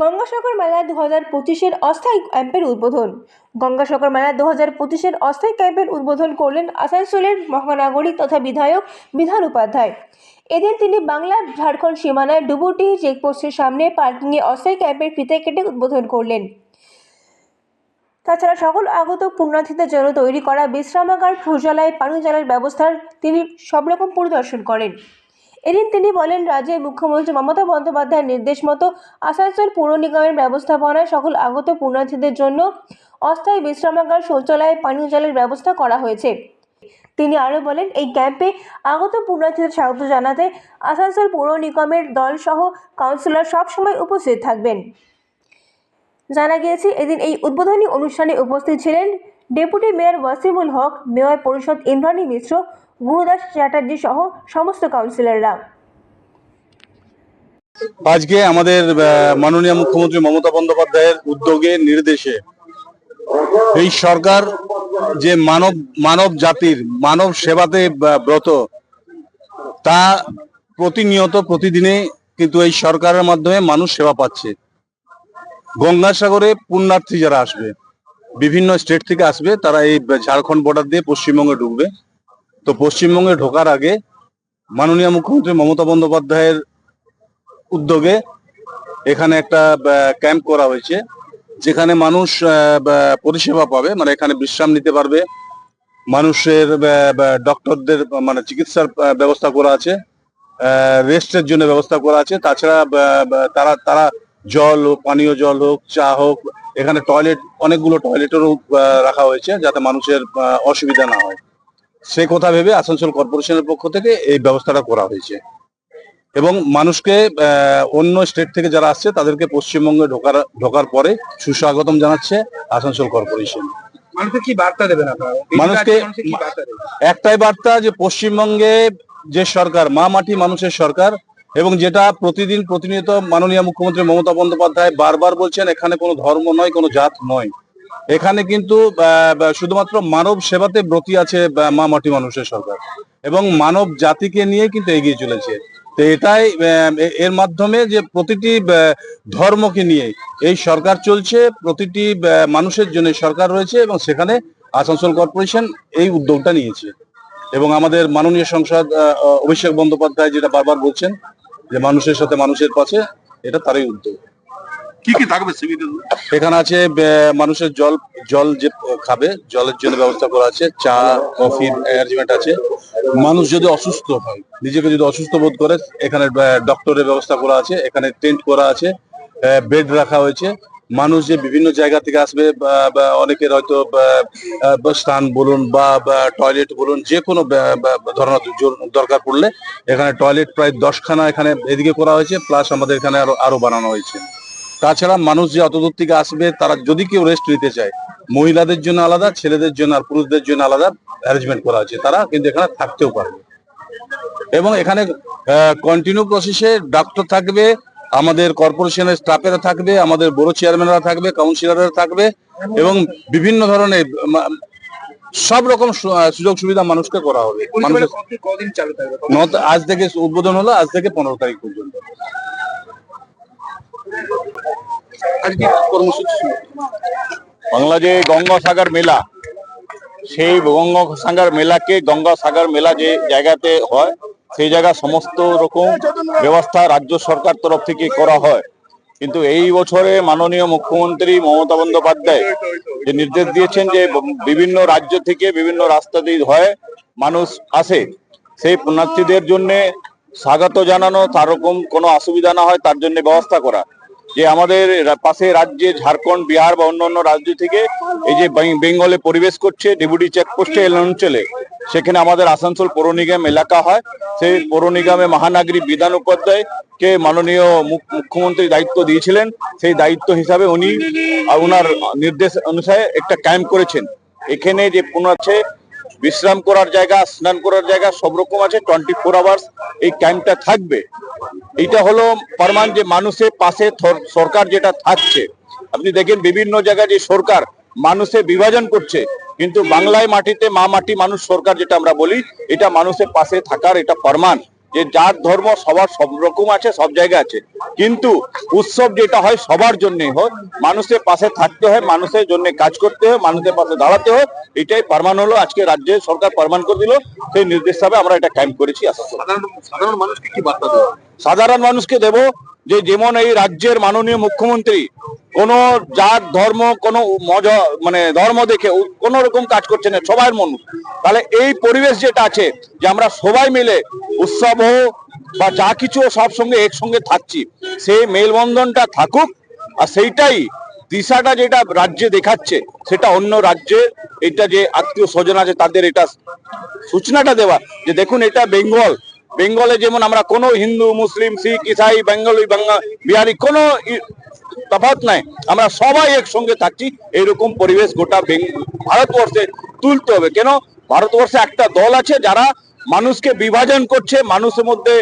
গঙ্গাসাগর মেলা দু হাজার পঁচিশের অস্থায়ী ক্যাম্পের উদ্বোধন। গঙ্গাসাগর মেলা দু হাজার পঁচিশের অস্থায়ী ক্যাম্পের উদ্বোধন করলেন আসানসোলের মহানাগরিক তথা বিধায়ক বিধান উপাধ্যায়। এদিন তিনি বাংলা, ঝাড়খণ্ড সীমানায় ডুবুটি চেকপোস্টের সামনে পার্কিংয়ে অস্থায়ী ক্যাম্পের ফিতে কেটে উদ্বোধন করলেন। তাছাড়া সকল আগত পুণ্যার্থীদের জন্য তৈরি করা বিশ্রামাগার শৌচালয় পানীয় জলের ব্যবস্থার তিনি সব রকম পরিদর্শন করেন। এদিন তিনি বলেন, রাজ্যের মুখ্যমন্ত্রী মমতা বন্দ্যোপাধ্যায়ের নির্দেশ মতো আসানসোল পৌর নিগমের ব্যবস্থাপনায় সকল আগত পুণ্যার্থীদের জন্য অস্থায়ী বিশ্রামাগার, শৌচালয়, পানীয় জলের ব্যবস্থা করা হয়েছে। তিনি আরও বলেন, এই ক্যাম্পে আগত পূর্ণার্থীদের স্বাগত জানাতে আসানসোল পৌর নিগমের দলসহ কাউন্সিলর সবসময় উপস্থিত থাকবেন। জানা গিয়েছে, এদিন এই উদ্বোধনী অনুষ্ঠানে উপস্থিত ছিলেন deputy mayor Wasimul Haque, mayor পরিষদ ইন্দ্রাণী মিশ্র গুরুদাস চ্যাটার্জি সহ সমস্ত কাউন্সিলররা আজকে আমাদের মাননীয় মুখ্যমন্ত্রী মমতা বন্দ্যোপাধ্যায়ের উদ্যোগে, নির্দেশে এই সরকার যে মানব মানব জাতির, মানব সেবাতে ব্রত, তা প্রতিনিয়ত প্রতিদিনে কিন্তু এই সরকারের মাধ্যমে মানুষ সেবা পাচ্ছে। গঙ্গাসাগরে পুণ্যার্থী যারা আসবে, বিভিন্ন স্টেট থেকে আসবে, তারা এই ঝাড়খণ্ড বর্ডার দিয়ে পশ্চিমবঙ্গে ঢুকবে। তো পশ্চিমবঙ্গে ঢোকার আগে মাননীয় মুখ্যমন্ত্রী মমতা বন্দ্যোপাধ্যায়ের উদ্যোগে এখানে একটা ক্যাম্প করা হয়েছে, যেখানে মানুষ পরিষেবা পাবে মানে এখানে বিশ্রাম নিতে পারবে। মানুষের ডক্টরদের মানে চিকিৎসার ব্যবস্থা করা আছে রেস্টের জন্য ব্যবস্থা করা আছে। তাছাড়া তারা তারা জল হোক, পানীয় জল হোক, চা হোক, এখানে টয়লেট অনেকগুলো টয়লেটেরও রাখা হয়েছে, যাতে মানুষের অসুবিধা না হয়। সে কথা ভেবে আসানসোল কর্পোরেশনের পক্ষ থেকে এই ব্যবস্থাটা করা হয়েছে। এবং মানুষকে অন্য স্টেট থেকে যারা আসছে তাদেরকে পশ্চিমবঙ্গে ঢোকার ঢোকার পরে সুস্বাগতম জানাচ্ছে আসানসোল কর্পোরেশন। মানুষকে কি বার্তা দেবেন আপনারা? একটাই বার্তা যে পশ্চিমবঙ্গে যে সরকার মা মাটি মানুষের সরকার এবং যেটা প্রতিদিন প্রতিনিয়ত মাননীয় মুখ্যমন্ত্রী মমতা বন্দ্যোপাধ্যায় বারবার বলছেন এখানে কোনো ধর্ম নয় কোনো জাত নয়। এখানে কিন্তু শুধুমাত্র মানব সেবাতে ব্রতী আছে মা মাটি মানুষের সরকার। এবং মানব জাতিকে নিয়ে কিন্তু এগিয়ে চলেছে। তো এটাই এর মাধ্যমে যে প্রতিটি ধর্মকে নিয়ে এই সরকার চলছে, প্রতিটি মানুষের জন্য সরকার রয়েছে এবং সেখানে আসানসোল কর্পোরেশন এই উদ্যোগটা নিয়েছে। এবং আমাদের মাননীয় সংসদ অভিষেক বন্দ্যোপাধ্যায় যেটা বারবার বলছেন, যে মানুষের সাথে মানুষের পাশে, এটা তারই উদ্যোগ। কি কি থাকবে এখানে আছে মানুষের জল জল যে খাবে, জলের জন্য ব্যবস্থা করা আছে, চা, কফি অ্যারেঞ্জমেন্ট আছে। মানুষ যদি অসুস্থ হয়, নিজেকে যদি অসুস্থ বোধ করে, এখানে ডক্টরের ব্যবস্থা করা আছে, এখানে টেন্ট করা আছে বেড রাখা হয়েছে। মানুষ যে বিভিন্ন জায়গা থেকে আসবে, বা অনেকের হয়তো স্থান বলুন, বা টয়লেট বলুন, যে কোনো ধরনের দরকার পড়লে, এখানে টয়লেট প্রায় দশখানা এখানে এদিকে করা হয়েছে প্লাস আমাদের এখানে আরও আরও বানানো হয়েছে। তাছাড়া মানুষ যে অত দূর থেকে আসবে তারা যদি কেউ রেস্ট নিতে চায় মহিলাদের জন্য আলাদা ছেলেদের জন্য আর পুরুষদের জন্য আলাদা অ্যারেঞ্জমেন্ট করা আছে তারা কিন্তু এখানে থাকতেও পারবে। এবং এখানে কন্টিনিউ প্রসেসে ডাক্তার থাকবে আমাদের কর্পোরেশনের স্টাফেরা থাকবে আমাদের বড় চেয়ারম্যানরা থাকবে কাউন্সিলররা থাকবে এবং বিভিন্ন ধরনের সব রকম সুযোগ সুবিধা মানুষকে করা হবে। আজ থেকে উদ্বোধন হলো আজ থেকে পনেরো তারিখ পর্যন্ত। আজকে কর্মসূচি বাংলা যে গঙ্গাসাগর মেলা, সেই গঙ্গাসাগর মেলাকে গঙ্গাসাগর মেলা যে জায়গাতে হয়, সেই জায়গা সমস্ত রকম ব্যবস্থা রাজ্য সরকার তরফ থেকে করা হয়। কিন্তু এই বছরে মাননীয় মুখ্যমন্ত্রী মমতা বন্দ্যোপাধ্যায় যে নির্দেশ দিয়েছেন যে বিভিন্ন রাজ্য থেকে বিভিন্ন রাস্তা দিয়ে হয়, মানুষ আসে। সেই পুণ্যার্থীদের জন্য স্বাগত জানানো, তার রকম কোনো অসুবিধা না হয়, তার জন্য ব্যবস্থা করা। যে আমাদের পাশে রাজ্যে ঝাড়খণ্ড, বিহার বা অন্যান্য রাজ্য থেকে এই যে বেঙ্গলে পরিবেশ করছে, ডেপুটি চেকপোস্টে এল অঞ্চলে সেখানে আমাদের আসানসোল পৌর নিগম এলাকা হয়। সেই পৌর নিগমে মহানাগরী বিধান উপাধ্যায় কে মাননীয় মুখ- মুখ্যমন্ত্রী দায়িত্ব দিয়েছিলেন। সেই দায়িত্ব হিসাবে উনি ওনার নির্দেশ অনুসারে একটা ক্যাম্প করেছেন। এখানে যে পুনঃ আছে বিশ্রাম করার জায়গা, স্নান করার জায়গা, সব রকম আছে টোয়েন্টি ফোর আওয়ার্স এই ক্যাম্পটা থাকবে। এইটা হলো পারমান যে মানুষের পাশে সরকার যেটা থাকছে। আপনি দেখেন বিভিন্ন জায়গায় যে সরকার মানুষে বিভাজন করছে, কিন্তু বাংলায় মাটিতে মা মাটি মানুষ সরকার যেটা আমরা বলি, এটা মানুষের পাশে থাকার এটা প্রমাণ যে যার ধর্ম সবার সব রকম আছে সব জায়গায় আছে। কিন্তু উৎসব যেটা হয় সবার জন্যই হোক মানুষের পাশে থাকতে হয় মানুষের জন্য কাজ করতে হয় মানুষের পাশে দাঁড়াতে হয় এটাই প্রমাণ হলো আজকে রাজ্যের সরকার প্রমাণ করে দিল সেই নির্দেশ হিসাবে আমরা এটা ক্যাম্প করেছি আশা সাধারণ মানুষকে কি বার্তা দেবো? সাধারণ মানুষকে দেব যে যেমন এই রাজ্যের মাননীয় মুখ্যমন্ত্রী কোন জাত, ধর্ম, কোন মানে ধর্ম দেখে কোনো রকম কাজ করছে না, সবাই মানুষ। তাহলে এই পরিবেশ যেটা আছে, যে আমরা সবাই মিলে উৎসব বা যা কিছু সব সঙ্গে একসঙ্গে থাকছি, সেই মেলবন্ধনটা থাকুক, আর সেইটাই দিশাটা যেটা রাজ্যে দেখাচ্ছে, সেটা অন্য রাজ্যে এটা যে আত্মীয় স্বজন আছে, তাদের এটা সূচনাটা দেওয়া। যে দেখুন, এটা বেঙ্গল বেঙ্গলে যেমন আমরা কোনো হিন্দু, মুসলিম, শিখ, ইসাই, বেঙ্গলি বিহারি কোনো তফাৎ নাই, আমরা সবাই একসঙ্গে থাকছি এরকম পরিবেশ গোটা ভারতবর্ষে তুলতে হবে। কেন? ভারতবর্ষে একটা দল আছে যারা মানুষকে বিভাজন করছে, মানুষের মধ্যে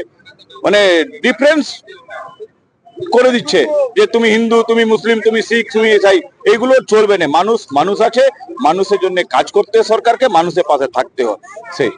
মানে ডিফারেন্স করে দিচ্ছে, যে তুমি হিন্দু, তুমি মুসলিম, তুমি শিখ, তুমি ইসাই এগুলো চলবে না। মানুষ মানুষ আছে, মানুষের জন্য কাজ করতে সরকারকে, মানুষের পাশে থাকতে হয়। সেই।